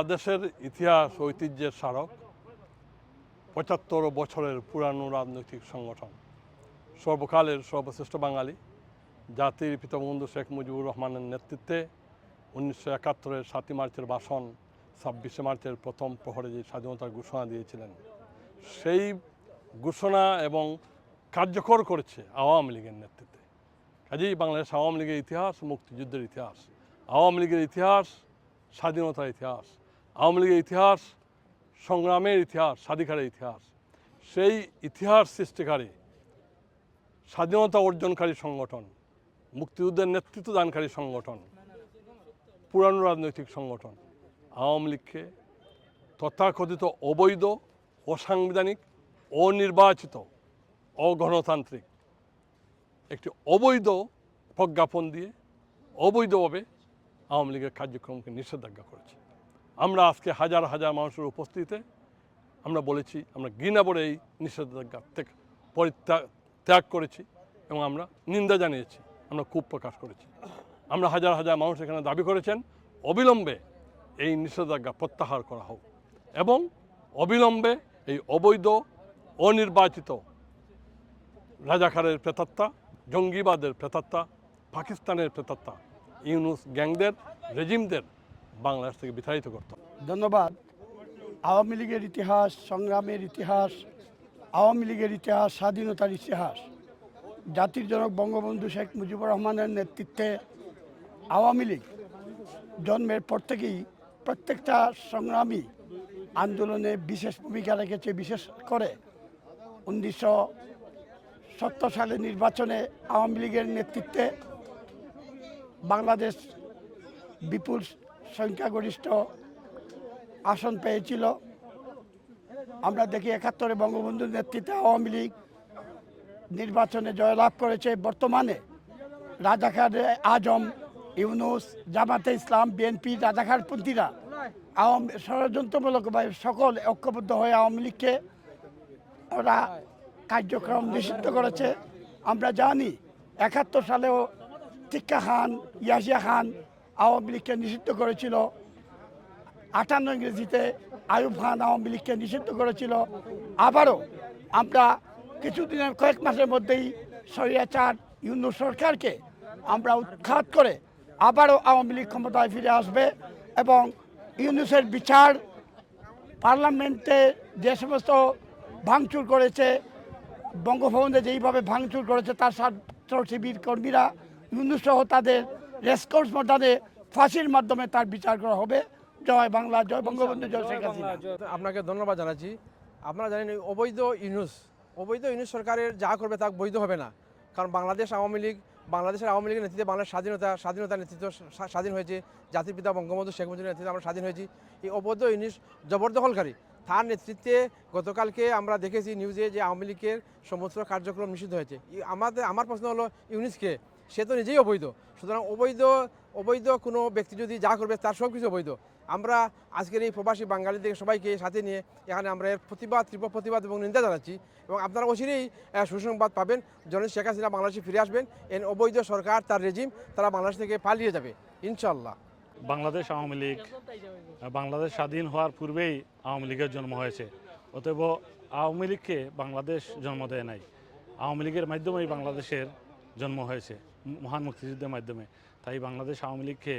বাংলাদেশের ইতিহাস ঐতিহ্যের স্মারক, পঁচাত্তর বছরের পুরানো রাজনৈতিক সংগঠন, সর্বকালের সর্বশ্রেষ্ঠ বাঙালি, জাতির পিতাবন্ধু শেখ মুজিবুর রহমানের নেতৃত্বে উনিশশো একাত্তরের সাতই মার্চের ভাষণ, ছাব্বিশে মার্চের প্রথম প্রহরে যে স্বাধীনতার ঘোষণা দিয়েছিলেন, সেই ঘোষণা এবং কার্যকর করেছে আওয়ামী লীগের নেতৃত্বে। কাজেই বাংলাদেশ আওয়ামী লীগের ইতিহাস, মুক্তিযুদ্ধের ইতিহাস, আওয়ামী লীগের ইতিহাস, স্বাধীনতার ইতিহাস। আওয়ামী লীগের ইতিহাস, সংগ্রামের ইতিহাস, স্বাধিকারের ইতিহাস, সেই ইতিহাস সৃষ্টিকারী, স্বাধীনতা অর্জনকারী সংগঠন, মুক্তিযুদ্ধের নেতৃত্ব দানকারী সংগঠন, পুরানো রাজনৈতিক সংগঠন, আওয়ামী লীগকে তথাকথিত অবৈধ, অসাংবিধানিক, অনির্বাচিত, অগণতান্ত্রিক একটি অবৈধ প্রজ্ঞাপন দিয়ে অবৈধভাবে আওয়ামী লীগের কার্যক্রমকে নিষেধাজ্ঞা করেছে। আমরা আজকে হাজার হাজার মানুষের উপস্থিতিতে আমরা বলেছি, আমরা ঘৃণা বলে এই নিষেধাজ্ঞা থেকে পরিত্যাগ, ত্যাগ করেছি এবং আমরা নিন্দা জানিয়েছি, আমরা খুব প্রকাশ করেছি। আমরা হাজার হাজার মানুষ এখানে দাবি করেছেন, অবিলম্বে এই নিষেধাজ্ঞা প্রত্যাহার করা হোক এবং অবিলম্বে এই অবৈধ, অনির্বাচিত রাজাকারের প্রেতাত্মা, জঙ্গিবাদের প্রেতাত্মা, পাকিস্তানের প্রেতাত্মা, ইউনুস গ্যাংদের, রেজিমদের বাংলাদেশ থেকে বিতাড়িত করত। ধন্যবাদ। আওয়ামী লীগের ইতিহাস, সংগ্রামের ইতিহাস, আওয়ামী লীগের ইতিহাস, স্বাধীনতার ইতিহাস, জাতির জনক বঙ্গবন্ধু শেখ মুজিবুর রহমানের নেতৃত্বে আওয়ামী লীগ জন্মের পর থেকেই প্রত্যেকটা সংগ্রামী আন্দোলনে বিশেষ ভূমিকা রেখেছে, বিশেষ করে উনিশশো সত্তর সালের নির্বাচনে আওয়ামী লীগের নেতৃত্বে বাংলাদেশ বিপুল সংখ্যাগরিষ্ঠ আসন পেয়েছিল। আমরা দেখি একাত্তরে বঙ্গবন্ধুর নেতৃত্বে আওয়ামী লীগ নির্বাচনে জয়লাভ করেছে। বর্তমানে রাজাকার আজম, ইউনুস, জামাতে ইসলাম, বিএনপি, রাজাকারপন্থীরা আওয়ামী ষড়যন্ত্রমূলকভাবে সকল ঐক্যবদ্ধ হয়ে আওয়ামী লীগকে ওরা কার্যক্রম নিষিদ্ধ করেছে। আমরা জানি একাত্তর সালেও টিক্কা খান ইয়াসিয়া খান আওয়ামী লীগকে নিষিদ্ধ করেছিল। আটান্ন ইংরেজিতে আয়ুব খান আওয়ামী লীগকে নিষিদ্ধ করেছিল। আবারও আমরা কিছুদিনের, কয়েক মাসের মধ্যেই সরিয়াচার ইউনু সরকারকে আমরা উৎখাত করে আবারও আওয়ামী লীগ ক্ষমতায় ফিরে আসবে এবং ইউনুসের বিচার পার্লামেন্টে যে সমস্ত ভাঙচুর করেছে, বঙ্গভবনে যেইভাবে ভাঙচুর করেছে তার ছাত্র শিবির কর্মীরা, ইউনুস সহ তাদের রেসকোর্স ময়দানে ফাঁসির মাধ্যমে তার বিচার করা হবে। জয় বাংলা জয় বঙ্গবন্ধু জয় শেখ হাসিনা। আপনাকে ধন্যবাদ জানাচ্ছি। আপনারা জানেন অবৈধ ইউনুস অবৈধ ইউনুস সরকারের যা করবে তা বৈধ হবে না। কারণ বাংলাদেশ আওয়ামী লীগ বাংলাদেশের আওয়ামী লীগের নেতৃত্বে বাংলাদেশ স্বাধীনতা স্বাধীনতার নেতৃত্ব স্বাধীন হয়েছে। জাতির পিতা বঙ্গবন্ধু শেখ মুজিবের নেতৃত্বে আমরা স্বাধীন হয়েছি। এই অবৈধ ইউনুস জবরদখলকারী তার নেতৃত্বে গতকালকে আমরা দেখেছি নিউজে যে আওয়ামী লীগের সমস্ত কার্যক্রম নিষিদ্ধ হয়েছে। আমাদের আমার প্রশ্ন হলো ইউনিসকে সে তো নিজেই অবৈধ। সুতরাং অবৈধ অবৈধ কোনো ব্যক্তি যদি যা করবে তার সব কিছু অবৈধ। আমরা আজকের এই প্রবাসী বাঙালিদের সবাইকে সাথে নিয়ে এখানে আমরা এর প্রতিবাদ তীব্র প্রতিবাদ এবং নিন্দা জানাচ্ছি এবং আপনারা অচিরেই সুসংবাদ পাবেন। জনের শেখ হাসিনা বাংলাদেশে ফিরে আসবেন। এর অবৈধ সরকার তার রেজিম তারা বাংলাদেশ থেকে পালিয়ে যাবে। ইনশাল্লাহ বাংলাদেশ আওয়ামী লীগ বাংলাদেশ স্বাধীন হওয়ার পূর্বেই আওয়ামী লীগের জন্ম হয়েছে। অতএব আওয়ামী লীগকে বাংলাদেশ জন্ম দেয় নাই। আওয়ামী লীগের মাধ্যমেই বাংলাদেশের জন্ম হয়েছে। মহান মুক্তিযুদ্ধের মাধ্যমে। তাই বাংলাদেশ আওয়ামী লীগকে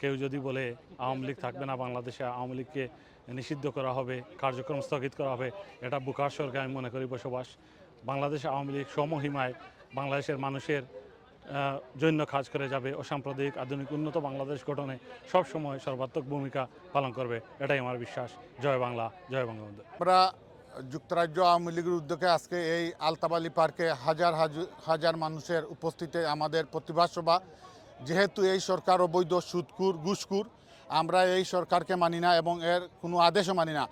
কেউ যদি বলে আওয়ামী লীগ থাকবে না, বাংলাদেশে আওয়ামী লীগকে নিষিদ্ধ করা হবে, কার্যক্রম স্থগিত করা হবে, এটা বুকার সরকার, আমি মনে করি বসবাস। বাংলাদেশ আওয়ামী লীগ সমহিমায় বাংলাদেশের মানুষের জন্য কাজ করে যাবে, অসাম্প্রদায়িক, আধুনিক, উন্নত বাংলাদেশ গঠনে সবসময় সর্বাত্মক ভূমিকা পালন করবে, এটাই আমার বিশ্বাস। জয় বাংলা, জয় বঙ্গবন্ধু। আমরা যুক্তরাজ্য আওয়ামী লীগের উদ্যোগে আজকে এই আলতাবালি পার্কে হাজার হাজার মানুষের উপস্থিতিতে আমাদের প্রতিবাদ সভা। যেহেতু এই সরকার অবৈধ সুদকুর ঘুষকুর আমরা এই সরকারকে মানি না এবং এর কোনো আদেশও মানি না।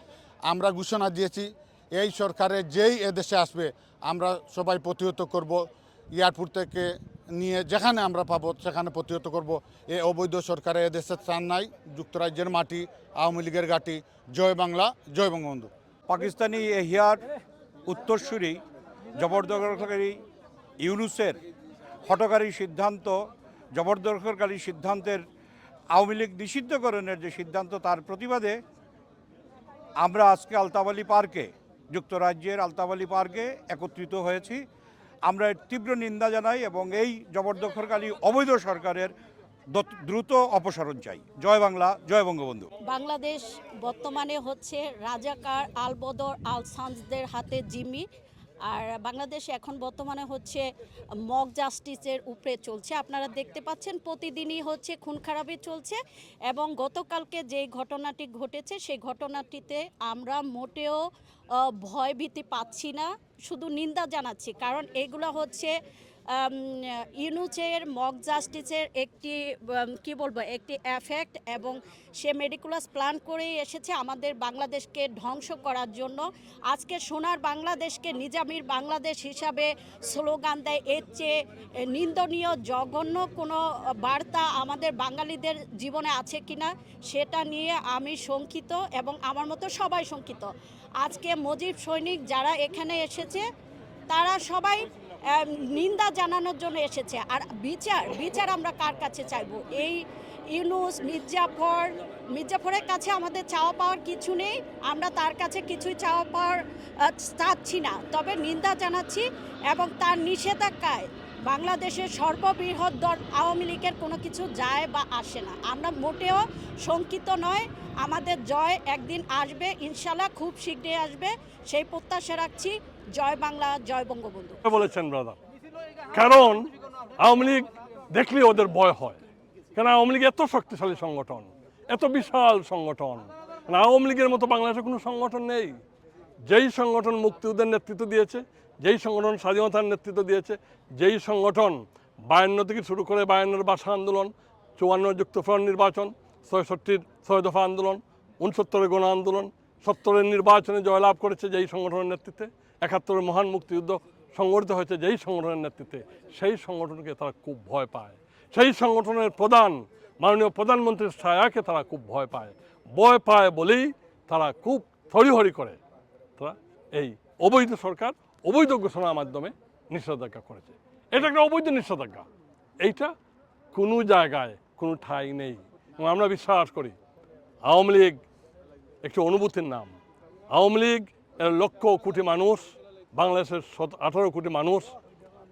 আমরা ঘোষণা দিয়েছি, এই সরকারের যেই এদেশে আসবে, আমরা সবাই প্রতিহত করব। এয়ারপোর্ট থেকে নিয়ে যেখানে আমরা পাবো, সেখানে প্রতিহত করব। এই অবৈধ সরকারের এদেশে স্থান নাই, যুক্তরাজ্যের মাটি, আওয়ামী লীগের ঘাঁটি। জয় বাংলা, জয় বঙ্গবন্ধু। পাকিস্তানি এহিয়ার উত্তরসূরি জবরদখলকারী ইউনুসের হটকারী সিদ্ধান্ত, জবরদখলকারী সিদ্ধান্তের আওয়ামী লীগ নিষিদ্ধকরণের যে সিদ্ধান্ত, তার প্রতিবাদে আমরা আজকে আলতাবালি পার্কে, যুক্তরাজ্যের আলতাবালি পার্কে একত্রিত হয়েছি। আমরা তীব্র নিন্দা জানাই এবং এই জবরদখলকারী অবৈধ সরকারের দ্রুত অপসারণ চাই। জয় বাংলা, জয় বঙ্গবন্ধু। বাংলাদেশ বর্তমানে হচ্ছে রাজাকার আলবদর আল সানসদের হাতে জিম্মি। আর বাংলাদেশ এখন বর্তমানে হচ্ছে মক জাস্টিসের উপরে চলছে। আপনারা দেখতে পাচ্ছেন প্রতিদিনই হচ্ছে খুন খারাপি চলছে এবং গতকালকে যে ঘটনাটি ঘটেছে, সেই ঘটনাটিতে আমরা মোটেও ভয়ভীতি পাচ্ছি না। শুধু নিন্দা জানাচ্ছি, কারণ এগুলো হচ্ছে আম, ইউনুচের মক জাস্টিসের একটি কি বলব একটি এফেক্ট এবং সে মেডিকুলাস প্ল্যান করেই এসেছে আমাদের বাংলাদেশকে ধ্বংস করার জন্য। আজকে সোনার বাংলাদেশকে নিজামির বাংলাদেশ হিসাবে স্লোগান দেয় এর চেয়ে নিন্দনীয় জঘন্য কোনো বার্তা আমাদের বাঙালিদের জীবনে আছে কিনা সেটা নিয়ে আমি শঙ্কিত এবং আমার মতো সবাই শঙ্কিত। আজকে মজিব সৈনিক যারা এখানে এসেছে তারা সবাই নিন্দা জানানোর জন্য এসেছে। আর বিচার বিচার আমরা কার কাছে চাইব? এই ইউনুস, মির্জাফর, মির্জাফরের কাছে আমাদের চাওয়া পাওয়ার কিছু নেই। আমরা তার কাছে কিছুই চাওয়া পাওয়ার চাচ্ছি না। তবে নিন্দা জানাচ্ছি এবং তার নিষেধাজ্ঞায় বাংলাদেশের সর্ববৃহৎ দল আওয়ামী লীগের কোনো কিছু যায় বা আসে না। আমরা মোটেও শঙ্কিত নয়। আমাদের জয় একদিন আসবে, ইনশাল্লাহ খুব শীঘ্রই আসবে। সেই প্রত্যাশা রাখছি। জয় বাংলা, জয় বঙ্গবন্ধু। বলেছেন ব্রাদার কারণ আওয়ামী লীগ দেখলে ওদের ভয় হয়। কারণ আওয়ামী লীগ এত শক্তিশালী সংগঠন, এত বিশাল সংগঠন। আওয়ামী লীগের মতো বাংলাদেশে কোনো সংগঠন নেই। যেই সংগঠন মুক্তিযুদ্ধের নেতৃত্ব দিয়েছে, যেই সংগঠন স্বাধীনতার নেতৃত্ব দিয়েছে, যেই সংগঠন বায়ান্ন থেকে শুরু করে বায়ান্নর ভাষা আন্দোলন, চুয়ান্ন যুক্তফ্রন্ট নির্বাচন, ছয়ষট্টির ছয় দফা আন্দোলন, উনসত্তরের গণ আন্দোলন, সত্তরের নির্বাচনে জয়লাভ করেছে যেই সংগঠনের নেতৃত্বে একাত্তরের মহান মুক্তিযুদ্ধ সংগঠিত হয়েছে, যেই সংগঠনের নেতৃত্বে, সেই সংগঠনকে তারা খুব ভয় পায়। সেই সংগঠনের প্রধান, মাননীয় প্রধানমন্ত্রীর ছায়াকে তারা খুব ভয় পায়। ভয় পায় বলেই তারা খুব থরিহরি করে। তারা এই অবৈধ সরকার, অবৈধ ঘোষণার মাধ্যমে নিষেধাজ্ঞা করেছে। এটা একটা অবৈধ নিষেধাজ্ঞা। এইটা কোনো জায়গায় কোনো ঠাঁই নেই। আমরা বিশ্বাস করি, আওয়ামী লীগ একটি অনুভূতির নাম। আওয়ামী লীগ লক্ষ কোটি মানুষ বাংলাদেশের আঠারো কোটি মানুষ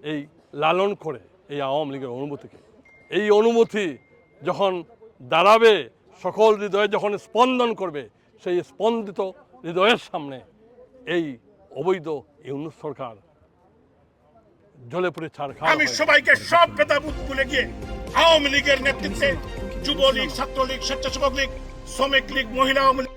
এই লালন করে এই আওয়ামী লীগের অনুভূতিকে এই অনুভূতি যখন দাঁড়াবে সকল হৃদয়ে যখন স্পন্দন করবে সেই স্পন্দিত হৃদয়ের সামনে এই অবৈধ ইউনুস সরকার জলে পড়ে ছাড় আমি সবাইকে সব ভেদাভূত ভুলে গিয়ে আওয়ামী লীগের নেতৃত্বে যুবলীগ ছাত্রলীগ স্বেচ্ছাসেবক লীগ শ্রমিক লীগ মহিলা আওয়ামী লীগ